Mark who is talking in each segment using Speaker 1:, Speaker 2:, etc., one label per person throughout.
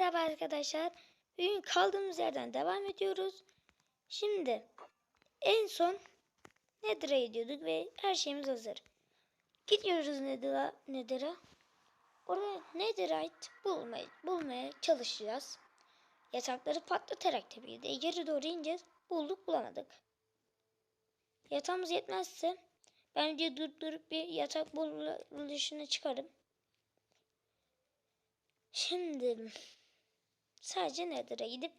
Speaker 1: Merhaba arkadaşlar. Bugün kaldığımız yerden devam ediyoruz. Şimdi en son Nether'a gidiyorduk ve her şeyimiz hazır. Gidiyoruz Nether'a. Nether'a. Orada Netherite bulmaya, bulmaya çalışacağız. Yatakları patlatarak tabii de geri doğru ineceğiz. Bulduk bulamadık. Yatağımız yetmezse ben videoyu durdurup bir yatak buluşuna çıkarım. Şimdi sadece Nether'a gidip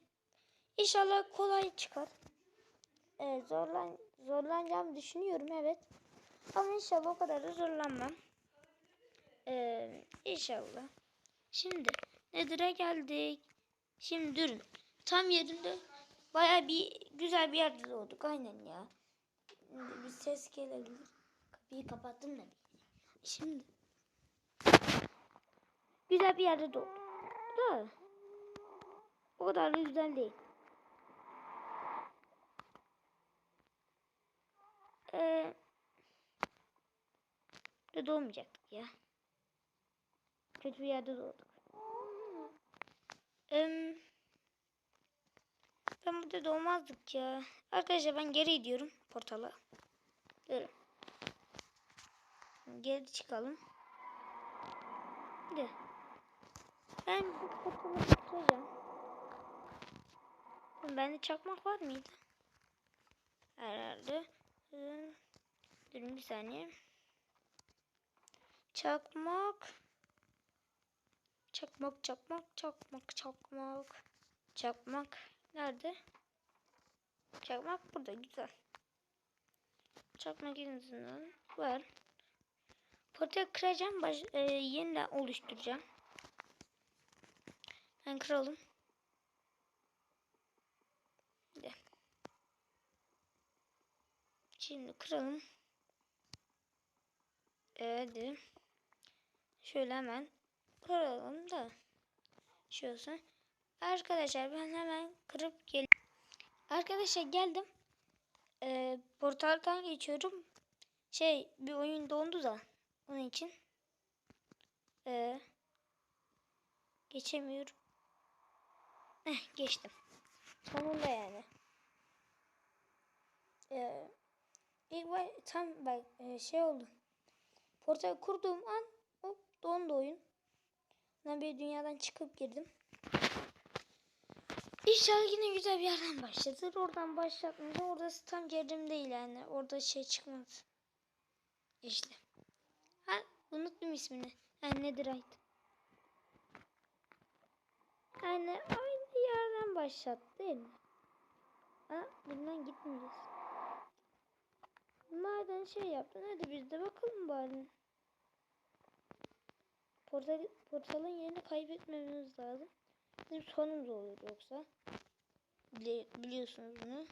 Speaker 1: inşallah kolay çıkar. Ee, zorlan zorlanacağımı düşünüyorum evet. Ama inşallah o kadar da zorlanmam. Ee, inşallah. Şimdi Nether'a geldik. Şimdi durun. Tam yerinde baya bir güzel bir yerde doğduk aynen ya. Bir ses gelebilir. Kapıyı kapattım da. Şimdi güzel bir yerde doğduk. Da o kadar da güzel değil. Ee, de doğmayacaktık ya. Kötü bir yerde doğduk. Ee, ben burada doğmazdık ya. Arkadaşlar ben geri gidiyorum portala. Durun. Geri çıkalım. De. Ben bu portalı bitireceğim. Bende çakmak var mıydı? Herhalde. Durun bir saniye. Çakmak. Çakmak, çakmak, çakmak, çakmak. Çakmak. Nerede? Çakmak burada güzel. Çakmak izinden var. Portal kıracağım. Baş, e, yeniden oluşturacağım. Ben kıralım. De. Şimdi kıralım. Evet. Şöyle hemen kıralım da. Olsun. Arkadaşlar ben hemen kırıp gel. Arkadaşlar geldim. Ee, portaldan geçiyorum. Şey bir oyun dondu da. Onun için. Ee, geçemiyorum. Heh, geçtim. Sonunda yani. Ee, ilk var tam bak e, şey oldu. Portal kurduğum an hop dondu oyun. Ben bir dünyadan çıkıp girdim. İnşallah yine güzel bir yerden başlatır. Oradan başlatmayacağım. Orası tam yerim değil yani. Orada şey çıkmaz. İşte. Ha unuttum ismini. Ha Netherite. Yani aynı yerden başlattı değil mi? Ha bundan gitmeyeceğiz. Madem şey yaptın hadi biz de bakalım bari. Portal, portalın yerini kaybetmememiz lazım. Bizim sonumuz olur yoksa. Bili biliyorsunuz bunu.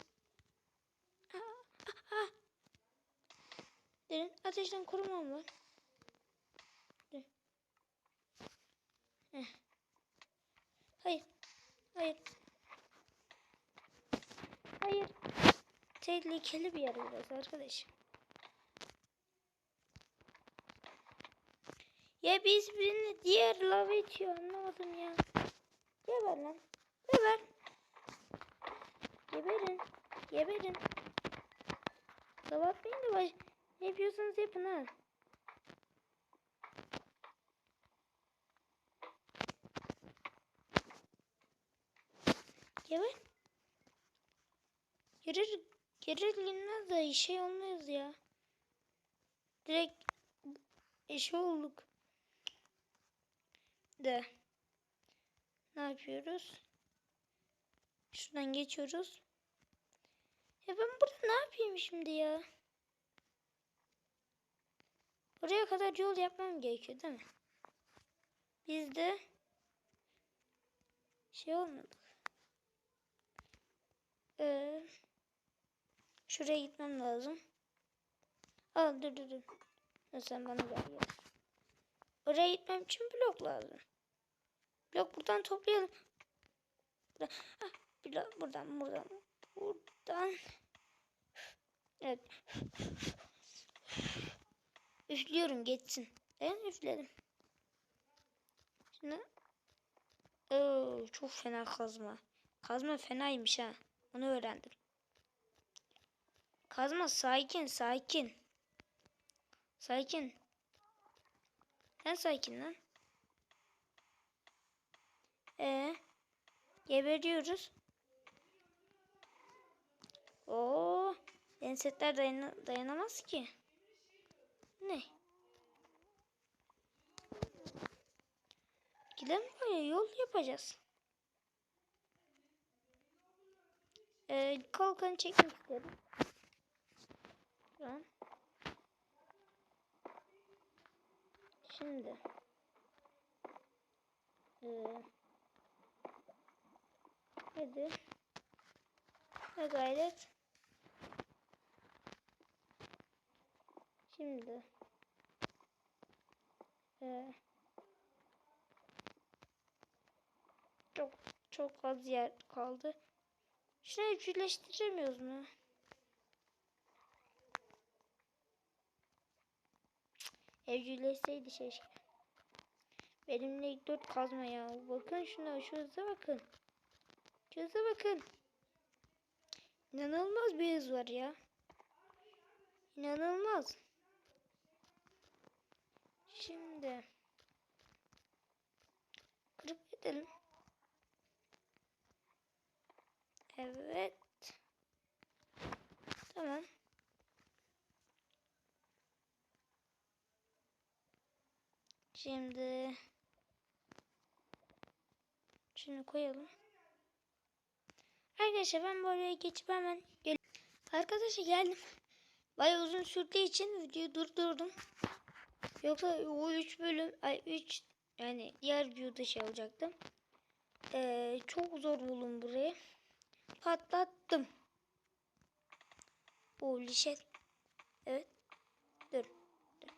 Speaker 1: Derin ateşten korumam var. Hayır. Hayır. Hayır. Tehlikeli bir yer burası arkadaşım. Ya biz birini diğer lava itiyor anlamadım ya. Geber lan. Geber. Geberin. Geberin. Kapatmayın da baş... Ne yapıyorsanız yapın ha. Geber. Gelir, gerilmez de şey olmaz ya. Direkt eşi olduk. De. Ne yapıyoruz? Şuradan geçiyoruz. Ya ben burada ne yapayım şimdi ya? Buraya kadar yol yapmam gerekiyor değil mi? Biz de şey olmadık. Ee, şuraya gitmem lazım. Aa dur dur dur. Sen bana gel gel. Oraya gitmem için blok lazım. Blok buradan toplayalım. Buradan, ah, blok, buradan, buradan, buradan. Evet. Üflüyorum geçsin. Ben üfledim. Şimdi Oo, çok fena kazma. Kazma fenaymış ha. Onu öğrendim. Kazma sakin sakin. Sakin. Sen sakin lan. Ee, geberiyoruz. Oo, ensetler dayana dayanamaz ki. Ne? Gidelim buraya yol yapacağız. Ee, kalkanı çekmek istedim. Tamam. Şimdi. Ee, hadi. Ha gayret. Şimdi. Ee, çok çok az yer kaldı. Şunu evcilleştiremiyoruz mu? Evcilleşseydi keşke. Benimle ilk dört kazma ya. Bakın şuna şu hıza bakın. Şu hıza bakın. İnanılmaz bir hız var ya. İnanılmaz. Şimdi kırıp edelim. Evet. Tamam. Şimdi şunu koyalım. Arkadaşlar ben buraya geçip hemen gel. Arkadaşlar geldim. Bayağı uzun sürdüğü için videoyu durdurdum. Yoksa o 3 bölüm ay 3 yani diğer videoda şey olacaktı. Ee, çok zor buldum burayı. Patlattım. O lişet. Evet. Dur. Dur.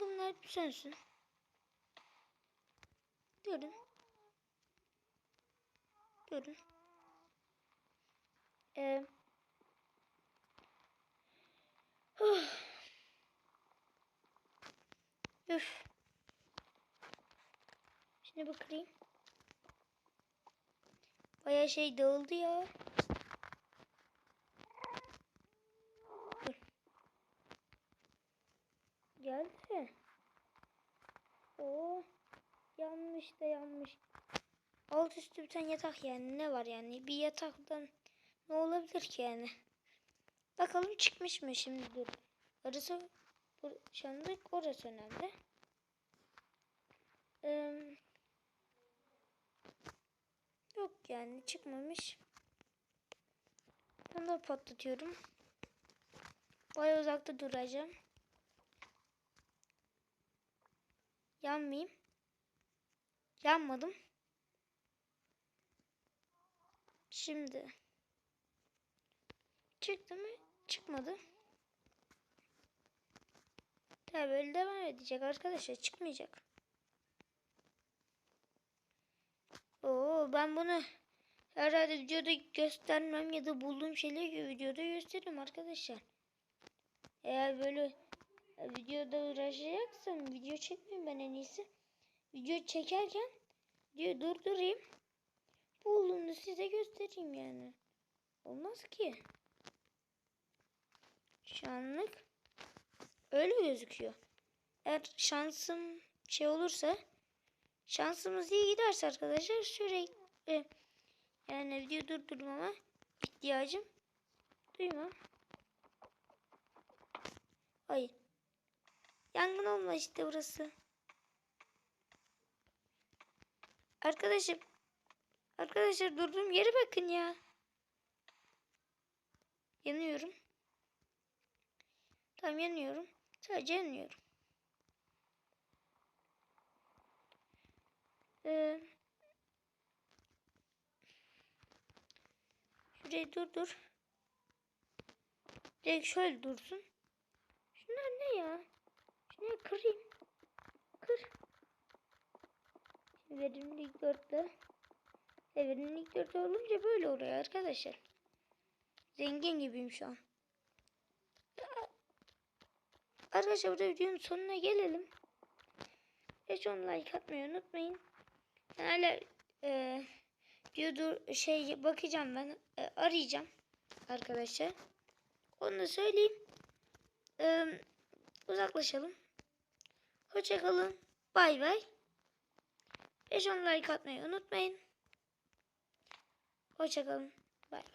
Speaker 1: Yangınlar sönsün. Durun. Durun. Ee, huh. Üf. Şimdi bakayım. Baya şey dağıldı ya. Dur. Geldi. Oo. Da yanmış. Alt üstü bir tane yatak yani. Ne var yani? Bir yataktan ne olabilir ki yani? Bakalım çıkmış mı şimdi dur. Orası bu sandık orası önemli. Ee, yok yani çıkmamış. Ben de patlatıyorum. Baya uzakta duracağım. Yanmayayım. Yanmadım. Şimdi çıktı mı? Çıkmadı. Tabi böyle devam edecek arkadaşlar. Çıkmayacak. Oo ben bunu herhalde videoda göstermem ya da bulduğum şeyleri videoda gösteririm arkadaşlar. Eğer böyle videoda uğraşacaksam video çekmeyeyim ben en iyisi. Video çekerken diyor durdurayım. Bulduğunu size göstereyim yani. Olmaz ki. Şu anlık öyle gözüküyor. Eğer şansım şey olursa şansımız iyi giderse arkadaşlar sürekli yani video durdurmama ihtiyacım duymam. Hayır. Yangın olma işte burası. Arkadaşım. Arkadaşlar durduğum yere bakın ya. Yanıyorum. Tam yanıyorum. Sadece yanıyorum. Ee, şurayı dur dur. Direkt şöyle dursun. Şunlar ne ya? Şunu kırayım. Kır. Şimdi verimlilik 4'te. E, verimlilik 4 olunca böyle oluyor arkadaşlar. Zengin gibiyim şu an. Arkadaşlar burada videonun sonuna gelelim. Hiç onu like atmayı unutmayın. Ben hala e, bir dur şey bakacağım ben e, arayacağım arkadaşlar. Onu da söyleyeyim. E, uzaklaşalım. Hoşçakalın. Bay bay. 5-10 like atmayı unutmayın. Hoşçakalın. Bay bay.